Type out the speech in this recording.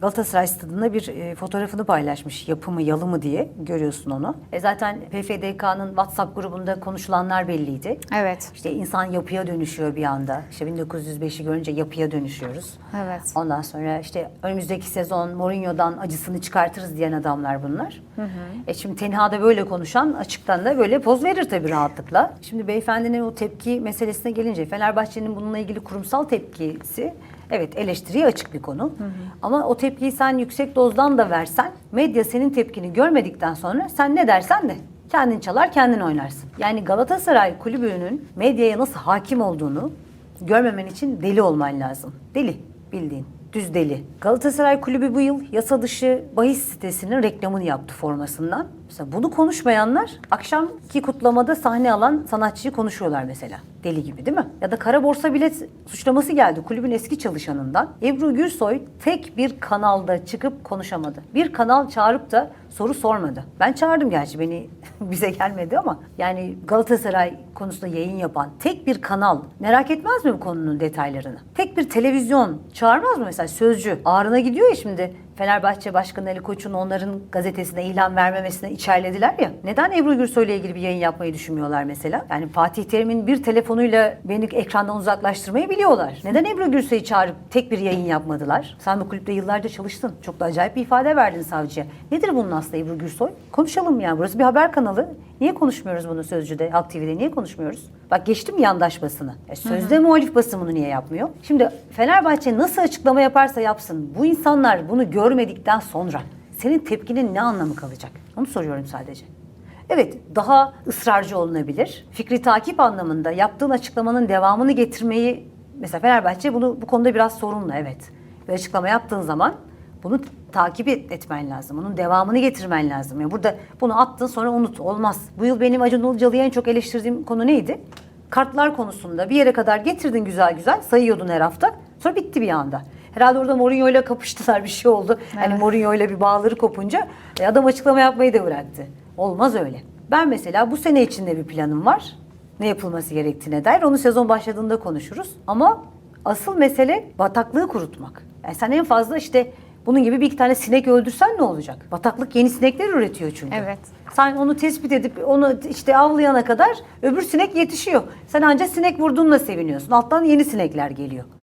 Galatasaray stadında bir e, fotoğrafını paylaşmış. Yapımı yalı mı diye görüyorsun onu. E zaten PFDK'nın WhatsApp grubunda konuşulanlar belliydi. Evet. İşte insan yapıya dönüşüyor bir anda. İşte 1905'i görünce yapıya dönüşüyoruz. Evet. Ondan sonra işte önümüzdeki sezon Mourinho'dan acısını çıkartırız diyen adamlar bunlar. E şimdi tenhada böyle konuşan açıktan da böyle poz verir tabii rahatlıkla. Şimdi beyefendinin o tepki meselesine gelince Fenerbahçe'nin bununla ilgili kurumsal tepkisi evet eleştiriye açık bir konu. Ama o tepkiyi sen yüksek dozdan da versen medya senin tepkini görmedikten sonra sen ne dersen de kendin çalar kendin oynarsın. Yani Galatasaray kulübünün medyaya nasıl hakim olduğunu görmemen için deli olman lazım. Deli bildiğin. Düz deli. Galatasaray Kulübü bu yıl yasa dışı bahis sitesinin reklamını yaptı formasından. Mesela bunu konuşmayanlar akşamki kutlamada sahne alan sanatçıyı konuşuyorlar mesela. Deli gibi değil mi? Ya da kara borsa bilet suçlaması geldi kulübün eski çalışanından. Ebru Gürsoy tek bir kanalda çıkıp konuşamadı. Bir kanal çağırıp da soru sormadı. Ben çağırdım gerçi beni bize gelmedi ama yani Galatasaray konusunda yayın yapan tek bir kanal merak etmez mi bu konunun detaylarını? Tek bir televizyon çağırmaz mı mesela sözcü? Ağrına gidiyor ya şimdi Fenerbahçe Başkanı Ali Koç'un onların gazetesine ilan vermemesine içerlediler ya. Neden Ebru Gürsoy ile ilgili bir yayın yapmayı düşünmüyorlar mesela? Yani Fatih Terim'in bir telefonuyla beni ekrandan uzaklaştırmayı biliyorlar. Neden Ebru Gürsoy'u çağırıp tek bir yayın yapmadılar? Sen bu kulüpte yıllarca çalıştın. Çok da acayip bir ifade verdin savcıya. Nedir bunun aslında Ebru Gürsoy? Konuşalım yani. Burası bir haber kanalı. Niye konuşmuyoruz bunu Sözcü'de, Halk TV'de? Niye konuşmuyoruz? Bak geçtim yandaş basını. E, sözde muhalif basın bunu niye yapmıyor? Şimdi Fenerbahçe nasıl açıklama yaparsa yapsın bu insanlar bunu görmedikten sonra senin tepkinin ne anlamı kalacak? Onu soruyorum sadece. Evet, daha ısrarcı olunabilir. Fikri takip anlamında yaptığın açıklamanın devamını getirmeyi mesela Fenerbahçe bunu bu konuda biraz sorunlu evet. Bir açıklama yaptığın zaman bunu takip et- etmen lazım. Bunun devamını getirmen lazım. Yani burada bunu attın sonra unut. Olmaz. Bu yıl benim Acun Ilıcalı'yı en çok eleştirdiğim konu neydi? Kartlar konusunda bir yere kadar getirdin güzel güzel sayıyordun her hafta. Sonra bitti bir anda. Herhalde orada Mourinho ile kapıştılar bir şey oldu. Hani Evet. Mourinho ile bir bağları kopunca e, adam açıklama yapmayı da bıraktı. Olmaz öyle. Ben mesela bu sene içinde bir planım var. Ne yapılması gerektiğine dair. Onu sezon başladığında konuşuruz. Ama asıl mesele bataklığı kurutmak. Yani sen en fazla işte bunun gibi bir iki tane sinek öldürsen ne olacak? Bataklık yeni sinekler üretiyor çünkü. Evet. Sen onu tespit edip onu işte avlayana kadar öbür sinek yetişiyor. Sen ancak sinek vurduğunla seviniyorsun. Alttan yeni sinekler geliyor.